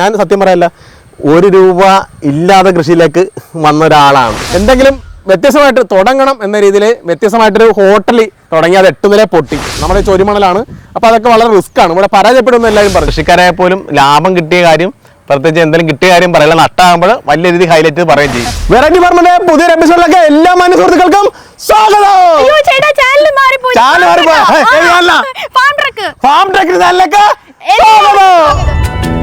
ഞാൻ സത്യം പറയല്ല ഒരു രൂപ ഇല്ലാതെ കൃഷിയിലേക്ക് വന്ന ഒരാളാണ് എന്തെങ്കിലും വ്യത്യസ്തമായിട്ട് തുടങ്ങണം എന്ന രീതിയിൽ വ്യത്യസ്തമായിട്ടൊരു ഹോട്ടൽ തുടങ്ങി അത് എട്ട് നില പൊട്ടി. നമ്മുടെ ചോരിമണലാണ്. അപ്പോൾ അതൊക്കെ വളരെ റിസ്ക് ആണ്. ഇവിടെ പരാജയപ്പെടുമെന്ന് എല്ലാവരും പറയും കൃഷിക്കാരായ പോലും ലാഭം കിട്ടിയ കാര്യം പ്രത്യേകിച്ച് എന്തെങ്കിലും കിട്ടിയ കാര്യം പറയില്ല നട്ടാകുമ്പോൾ വലിയ രീതി ഹൈലൈറ്റ് പറയുകയും ചെയ്യും. വെറൈറ്റി ഫാർമിന്റെ പുതിയ എപ്പിസോഡിലൊക്കെ എല്ലാ മാന്യ സുഹൃത്തുക്കൾക്കും സ്വാഗതം. ചാനൽ മാറിപ്പോയി. ഫാം ട്രക്ക് ഫാം ടെക് ചാനലിലേക്ക് സ്വാഗതം.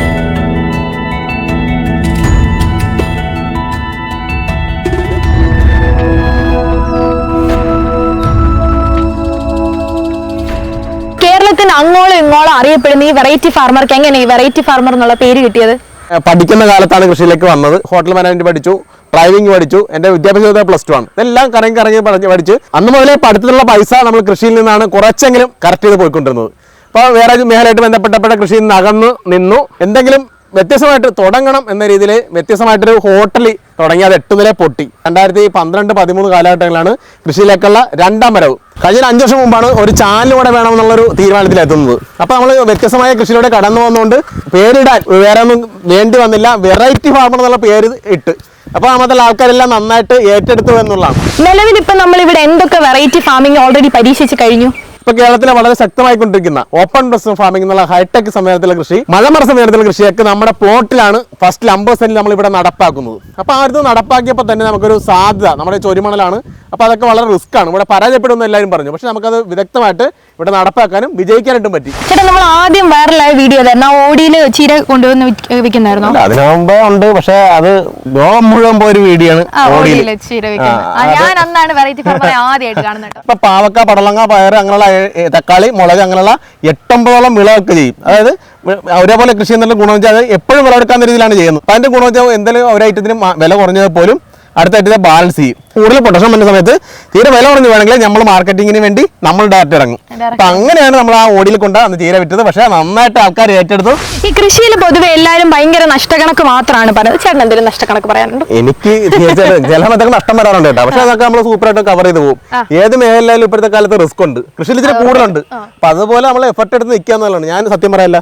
അങ്ങോളം ഇങ്ങോളം അറിയപ്പെടുന്ന ഈ വെറൈറ്റി ഫാർമർക്ക് എങ്ങനെ ഈ വെറൈറ്റി ഫാർമർ എന്നുള്ള പേര് കിട്ടിയത്? പഠിക്കുന്ന കാലത്താണ് കൃഷിയിലേക്ക് വന്നത്. ഹോട്ടൽ മാനേജ്മെന്റ് പഠിച്ചു ഡ്രൈവിംഗ് പഠിച്ചു എന്റെ വിദ്യാഭ്യാസ പ്ലസ് ടു ആണ്. ഇതെല്ലാം കറങ്ങി കറങ്ങി പഠിച്ച് അന്ന് മുതലേ പഠിത്തത്തിലുള്ള പൈസ നമ്മൾ കൃഷിയിൽ നിന്നാണ് കുറച്ചെങ്കിലും കറക്റ്റ് ചെയ്ത് പോയിക്കൊണ്ടിരുന്നത്. അപ്പോൾ വേറെ മേഖലയായിട്ട് ബന്ധപ്പെട്ടപ്പെട്ട കൃഷിയിൽ നിന്ന് അകന്ന് നിന്നു. എന്തെങ്കിലും വ്യത്യസ്തമായിട്ട് തുടങ്ങണം എന്ന രീതിയിൽ വ്യത്യസ്തമായിട്ടൊരു ഹോട്ടൽ തുടങ്ങി അത് എട്ട് നില പൊട്ടി. രണ്ടായിരത്തി പന്ത്രണ്ട് പതിമൂന്ന് കാലഘട്ടങ്ങളിലാണ് കൃഷിയിലേക്കുള്ള രണ്ടാം വരവ്. കഴിഞ്ഞ അഞ്ചു വർഷം മുമ്പാണ് ഒരു ചാനലിലൂടെ വേണമെന്നുള്ളൊരു തീരുമാനത്തിലെത്തുന്നത്. അപ്പോൾ നമ്മൾ വ്യത്യസ്തമായ കൃഷിയിലൂടെ കടന്നു വന്നുകൊണ്ട് പേരിടാൻ വേറെ ഒന്നും വേണ്ടി വന്നില്ല. വെറൈറ്റി ഫാർമർ എന്നുള്ള പേര് ഇട്ട്. അപ്പോൾ നമ്മുടെ ആൾക്കാരെല്ലാം നന്നായിട്ട് ഏറ്റെടുത്തു എന്നുള്ളതാണ്. നിലവിൽ ഇപ്പൊ നമ്മൾ ഇവിടെ എന്തൊക്കെ വെറൈറ്റി ഫാമിംഗ് ഓൾറെഡി പരീക്ഷിച്ച് കഴിഞ്ഞു? ഇപ്പൊ കേരളത്തിലെ വളരെ ശക്തമായിക്കൊണ്ടിരിക്കുന്ന ഓപ്പൺ ബസ് ഫാമിംഗ് എന്നുള്ള ഹൈടെക് സമയത്തിലെ കൃഷി മഴമറ സമയത്തിലെ കൃഷിയൊക്കെ നമ്മുടെ പ്ലോട്ടിലാണ് ഫസ്റ്റ് അമ്പത് സെന്റിൽ നമ്മൾ ഇവിടെ നടപ്പാക്കുന്നത്. അപ്പൊ ആ ഇത് നടപ്പാക്കിയപ്പോൾ തന്നെ നമുക്കൊരു സാധ്യത നമ്മുടെ ചൊരിമണലാണ്. അപ്പൊ അതൊക്കെ വളരെ റിസ്ക് ആണ്. ഇവിടെ പരാജയപ്പെടുമെന്ന് എല്ലാവരും പറഞ്ഞു. പക്ഷെ നമുക്കത് വിദഗ്ധമായിട്ട് ഇവിടെ നടപ്പാക്കാനും വിജയിക്കാനായിട്ടും പറ്റി. ചേട്ടാ നമ്മൾ ആദ്യം വൈറലായ വീഡിയോ ഓടിയിൽ ചീര കൊണ്ടുവന്ന് വിൽക്ക- അതിനാകുമ്പോ അതിനു മുമ്പേ ഉണ്ട്. പക്ഷെ അത് ലോകം മുഴുവൻ പോയൊരു വീഡിയോ ആണ് ഓടിയിൽ. ചീര ഞാൻ അന്നാണ് വെറൈറ്റി ആദ്യമായിട്ട് കാണുന്നത് ഇപ്പൊ പാവക്ക പടലങ്ങ പയർ അങ്ങനെയുള്ള തക്കാളി മുളക് അങ്ങനെയുള്ള എട്ടൊമ്പതോളം വിളവൊക്കെ ചെയ്യും. അതായത് ഒരേപോലെ കൃഷി എന്നുള്ള ഗുണം വെച്ചാൽ അത് എപ്പോഴും വിളവെടുക്കാൻ രീതിയിലാണ് ചെയ്യുന്നത്. അപ്പം അതിന്റെ ഗുണം വെച്ചാൽ എന്തെങ്കിലും ഒരു ഐറ്റത്തിന് വില കുറഞ്ഞത് പോലും അടുത്ത ഐറ്റത്തെ ബാലൻസ് ചെയ്യും. കൂടുതൽ പ്രൊട്ടക്ഷൻ വരുന്ന സമയത്ത് തീരെ വില കുറഞ്ഞ് വേണമെങ്കിൽ നമ്മൾ മാർക്കറ്റിങ്ങിന് വേണ്ടി നമ്മൾ ഡയറക്റ്റ് ഇറങ്ങും. അപ്പൊ അങ്ങനെയാണ് നമ്മൾ ആ ഓടിയിൽ കൊണ്ട് അന്ന് തീരെ വിറ്റത്. പക്ഷെ നന്നായിട്ട് ആൾക്കാർ ഏറ്റെടുത്തു. ഈ കൃഷിയിൽ പൊതുവെ എല്ലാവരും ഭയങ്കര നഷ്ടക്കണക്ക് മാത്രമാണ് പറയുന്നത്. ചേട്ടൻ എന്തെങ്കിലും നഷ്ടക്കണക്ക് പറയാനുണ്ടോ? എനിക്ക് ചില സമയത്തൊക്കെ നഷ്ടം വരാറുണ്ട് കേട്ടോ. പക്ഷെ അതൊക്കെ നമ്മൾ സൂപ്പറായിട്ട് കവർ ചെയ്ത് പോകും ഏത് മേഖലയിലും ഇപ്പോഴത്തെ കാലത്ത് റിസ്ക് ഉണ്ട്. കൃഷിയിൽ ഇച്ചിരി കൂടുതലുണ്ട്. അപ്പൊ അതുപോലെ നമ്മൾ എഫർട്ട് എടുത്ത് നിൽക്കുക എന്നുള്ളതാണ് ഞാൻ സത്യം പറയല്ല.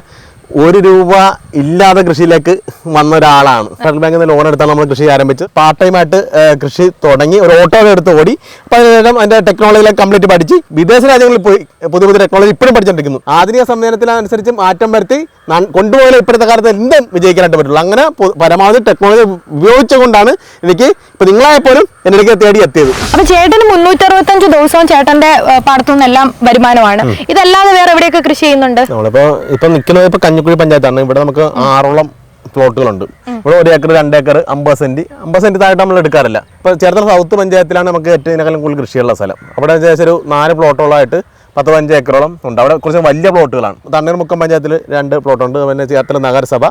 ഒരു രൂപ ഇല്ലാതെ കൃഷിയിലേക്ക് വന്ന ഒരാളാണ് ഫെഡറൽ ബാങ്കിൽ നിന്ന് ലോൺ എടുത്താണ് നമ്മൾ കൃഷി ആരംഭിച്ച്. പാർട്ട് ടൈം ആയിട്ട് കൃഷി തുടങ്ങി. ഒരു ഓട്ടോ എടുത്ത് ഓടി. അപ്പൊ അതിനുശേഷം അതിന്റെ ടെക്നോളജിയിലേക്ക് കംപ്ലീറ്റ് പഠിച്ച് വിദേശ രാജ്യങ്ങളിൽ പോയി പുതിയ പുതിയ ടെക്നോളജി ഇപ്പോഴും പഠിച്ചുകൊണ്ടിരിക്കുന്നു ആധുനിക സംവിധാനത്തിനനുസരിച്ച് മാറ്റം വരുത്തി കൊണ്ടുപോയാലും കൊണ്ടുപോയാൽ ഇപ്പോഴത്തെ കാലത്ത് എന്തും വിജയിക്കാനായിട്ട് പറ്റുള്ളൂ. അങ്ങനെ പരമാവധി ടെക്നോളജി ഉപയോഗിച്ചുകൊണ്ടാണ് എനിക്ക് ഇപ്പൊ നിങ്ങളായപ്പോലും എന്നിലേക്ക് തേടി എത്തിയത്. അപ്പൊ ചേട്ടന് മുന്നൂറ്റി അറുപത്തഞ്ച് ദിവസവും ചേട്ടന്റെ ഏഹ്, പാടത്തു നിന്നെല്ലാം വരുമാനമാണ് ഇതല്ലാതെ വേറെ എവിടെയൊക്കെ കൃഷി ചെയ്യുന്നുണ്ട്? നമ്മളിപ്പോൾ ഇപ്പം നിൽക്കുന്നത് ഇപ്പൊ കഞ്ഞിക്കുഴി പഞ്ചായത്താണ്. ഇവിടെ നമുക്ക് ആറോളം പ്ലോട്ടുകളുണ്ട്. ഇവിടെ ഒരു ഏക്കർ രണ്ട് ഏക്കർ അമ്പത് സെന്റ്. അമ്പത് സെന്റ് താഴെ നമ്മൾ എടുക്കാറില്ല. ഇപ്പൊ ചേർത്തല സൗത്ത് പഞ്ചായത്തിലാണ് നമുക്ക് ഏറ്റവും ഇതിനേക്കാളും കൂടുതൽ കൃഷിയുള്ള സ്ഥലം. അവിടെ ഏകദേശം ഒരു നാല് പ്ലോട്ടുകളായിട്ട് പത്ത് പതിനഞ്ച് ഏക്കറോളം ഉണ്ട്. അവിടെ കുറച്ച് വലിയ പ്ലോട്ടുകളാണ്. തണ്ണീർമുക്കം പഞ്ചായത്തിൽ രണ്ട് പ്ലോട്ടുണ്ട്. പിന്നെ ചേർത്തല നഗരസഭ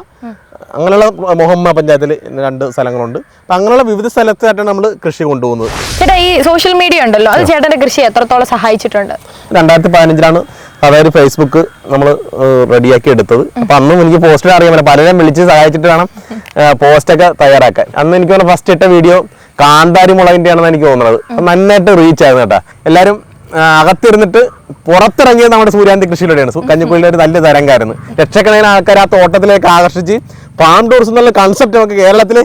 അങ്ങനെയുള്ള മുഹമ്മ പഞ്ചായത്തിൽ രണ്ട് സ്ഥലങ്ങളുണ്ട്. അപ്പം അങ്ങനെയുള്ള വിവിധ സ്ഥലത്തായിട്ടാണ് നമ്മൾ കൃഷി കൊണ്ടുപോകുന്നത്. ചേട്ടാ ഈ സോഷ്യൽ മീഡിയ ഉണ്ടല്ലോ അത് ചേട്ടന്റെ കൃഷി എത്രത്തോളം സഹായിച്ചിട്ടുണ്ട്? രണ്ടായിരത്തി പതിനഞ്ചിലാണ് അതായത് ഫേസ്ബുക്ക് നമ്മൾ റെഡിയാക്കി എടുത്തത്. അപ്പൊ അന്നും എനിക്ക് പോസ്റ്റർ അറിയാൻ പറ്റില്ല. പലരും വിളിച്ച് സഹായിച്ചിട്ട് വേണം പോസ്റ്റൊക്കെ തയ്യാറാക്കാൻ. അന്ന് എനിക്ക് ഫസ്റ്റ് ഇട്ട വീഡിയോ കാന്താരി മുളകിന്റെ ആണെന്ന് എനിക്ക് തോന്നുന്നത്. നന്നായിട്ട് റീച്ച് ആയിരുന്നു കേട്ടാ. എല്ലാവരും അകത്തിരുന്നിട്ട് പുറത്തിറങ്ങിയത് നമ്മുടെ സൂര്യാന്തി കൃഷിയിലൂടെയാണ്. കഞ്ഞിക്കുഴിയിലെ ഒരു നല്ല തരംഗമായിരുന്നു ലക്ഷക്കണക്കിന് ആൾക്കാർ ആ തോട്ടത്തിലേക്ക് ആകർഷിച്ച് ഫാം ടൂറിസം എന്നുള്ള കൺസെപ്റ്റ് നമുക്ക് കേരളത്തിൽ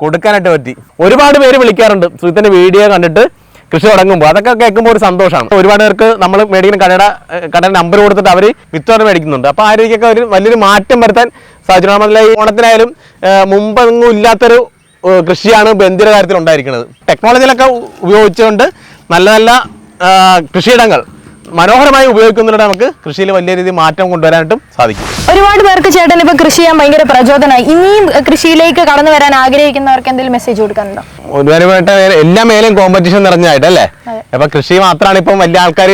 കൊടുക്കാനായിട്ട് പറ്റി. ഒരുപാട് പേര് വിളിക്കാറുണ്ട്. സുഹൃത്തിന്റെ വീഡിയോ കണ്ടിട്ട് കൃഷി തുടങ്ങുമ്പോൾ അതൊക്കെ കേൾക്കുമ്പോൾ ഒരു സന്തോഷമാണ്. ഒരുപാട് പേർക്ക് നമ്മൾ മേടിക്കുന്ന കടയുടെ കടയുടെ നമ്പർ കൊടുത്തിട്ട് അവർ വിത്തോടെ മേടിക്കുന്നുണ്ട്. അപ്പോൾ ആ രീതിക്കൊക്കെ ഒരു വലിയൊരു മാറ്റം വരുത്താൻ സാധിച്ചു നമ്മളെ ഈ ഓണത്തിനായാലും മുമ്പെങ്ങും ഇല്ലാത്തൊരു കൃഷിയാണ് ബന്ധിര കാര്യത്തിൽ ഉണ്ടായിരിക്കുന്നത് ടെക്നോളജിയിലൊക്കെ ഉപയോഗിച്ചുകൊണ്ട് നല്ല നല്ല കൃഷിയിടങ്ങൾ മനോഹരമായി ഉപയോഗിക്കുന്നതിലൂടെ നമുക്ക് കൃഷിയിൽ വലിയ രീതിയിൽ മാറ്റം കൊണ്ടുവരാനായിട്ടും സാധിക്കും. ഒരുപാട് പേർക്ക് ചേട്ടൻ ഇപ്പൊ കൃഷി ചെയ്യാൻ ഭയങ്കര പ്രചോദനമായി ഇനിയും കൃഷിയിലേക്ക് കടന്നു വരാൻ ആഗ്രഹിക്കുന്നവർക്ക് എന്തെങ്കിലും മെസ്സേജ് കൊടുക്കാനുണ്ടോ? ഒരുപാട് എല്ലാ മേലും കോമ്പറ്റീഷൻ നിറഞ്ഞായിട്ട് അല്ലേ? അപ്പൊ കൃഷി മാത്രമാണ് ഇപ്പം വലിയ ആൾക്കാർ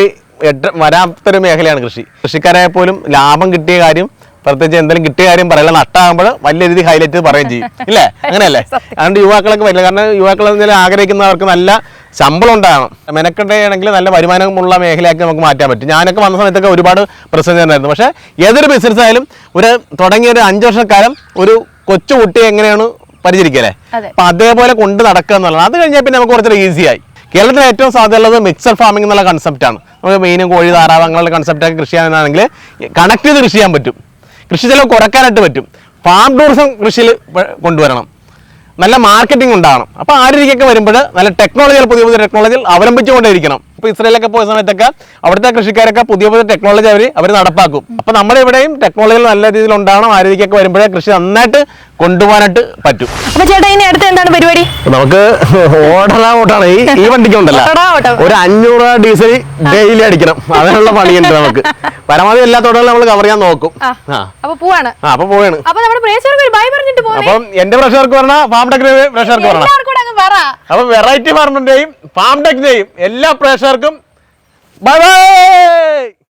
വരാത്തൊരു മേഖലയാണ് കൃഷി. കൃഷിക്കാരായ പോലും ലാഭം കിട്ടിയ കാര്യം പ്രത്യേകിച്ച് എന്തെങ്കിലും കിട്ടിയ കാര്യം പറയില്ല നഷ്ടമാകുമ്പോൾ വലിയ രീതി ഹൈലൈറ്റ് പറയുകയും ചെയ്യും. ഇല്ലേ? അങ്ങനെയല്ലേ? അതുകൊണ്ട് യുവാക്കളൊക്കെ വരില്ല. കാരണം യുവാക്കൾ ആഗ്രഹിക്കുന്നവർക്ക് നല്ല ശമ്പളം ഉണ്ടാകണം. മെനക്കെട്ടുകയാണെങ്കിൽ നല്ല വരുമാനമുള്ള മേഖലയാക്കി നമുക്ക് മാറ്റാൻ പറ്റും. ഞാനൊക്കെ വന്ന സമയത്തൊക്കെ ഒരുപാട് പ്രശ്നം തന്നെയായിരുന്നു പക്ഷേ ഏതൊരു ബിസിനസ് ആയാലും ഒരു തുടങ്ങിയ ഒരു അഞ്ച് വർഷക്കാലം ഒരു കൊച്ചു കുട്ടിയെ എങ്ങനെയാണ് പരിചരിക്കല്ലേ. അപ്പൊ അതേപോലെ കൊണ്ട് നടക്കുക എന്നുള്ളത്. അത് കഴിഞ്ഞാൽ പിന്നെ നമുക്ക് കുറച്ചുകൂടെ ഈസിയായി കേരളത്തിൽ ഏറ്റവും സാധ്യതയുള്ളത് മിക്സഡ് ഫാമിംഗ് എന്നുള്ള കൺസെപ്റ്റാണ് നമുക്ക് മീനും കോഴി താറാവ് അങ്ങനെയുള്ള കൺസെപ്റ്റൊക്കെ കൃഷി ചെയ്യാനാണെങ്കിൽ കണക്ട് ചെയ്ത് കൃഷി ചെയ്യാൻ പറ്റും. കൃഷി ചെലവ് കുറയ്ക്കാനായിട്ട് പറ്റും. ഫാം ടൂറിസം കൃഷിയിൽ കൊണ്ടുവരണം. നല്ല മാർക്കറ്റിംഗ് ഉണ്ടാകണം അപ്പോൾ ആ രീതിക്കൊക്കെ വരുമ്പോൾ നല്ല ടെക്നോളജികൾ പുതിയ പുതിയ ടെക്നോളജികൾ അവലംബിച്ചുകൊണ്ടേയിരിക്കണം. ഇപ്പോൾ ഇസ്രയേലൊക്കെ പോയ സമയത്തൊക്കെ അവിടുത്തെ കൃഷിക്കാരൊക്കെ പുതിയ പുതിയ ടെക്നോളജി അവർ അവർ നടപ്പാക്കും. അപ്പോൾ നമ്മുടെ ഇവിടെയും ടെക്നോളജികൾ നല്ല രീതിയിൽ ഉണ്ടാവണം ആ രീതിക്കൊക്കെ വരുമ്പോഴേ കൃഷി നന്നായിട്ട് കൊണ്ടുപോകാനായിട്ട് പറ്റും. അപ്പൊ ചേട്ടാ ഇനി അടുത്ത എന്താണ് പരിപാടി? നമുക്ക് ഓടണ ഓട്ടാണ് ഈ ഈ വണ്ടിക്ക് ഉണ്ടല്ലോ. ഒരു അഞ്ഞൂറ് രൂപ ഡീസൽ ഡെയിലി അടിക്കണം. അതിനുള്ള പണിയുണ്ട് നമുക്ക്. പരമാവധി എല്ലാ തോട്ടങ്ങളും നമ്മൾ കവർ ചെയ്യാൻ നോക്കും. അപ്പൊ പോവാണ്. അപ്പൊ പോവാണ്. അപ്പൊ നമ്മുടെ പ്രേക്ഷകർക്ക് ഒരു ബൈ പറഞ്ഞിട്ട് പോകുന്നേ അപ്പം എന്റെ പ്രഷർക്ക് പറഞ്ഞ ഫാം ടെക്കിന് പ്രഷർക്ക് പറഞ്ഞ. അപ്പൊ വെറൈറ്റി ഫാർമിന്റെയും ഫാം ടെക്കിന്റെയും എല്ലാ പ്രേക്ഷകർക്കും ബൈ ബൈ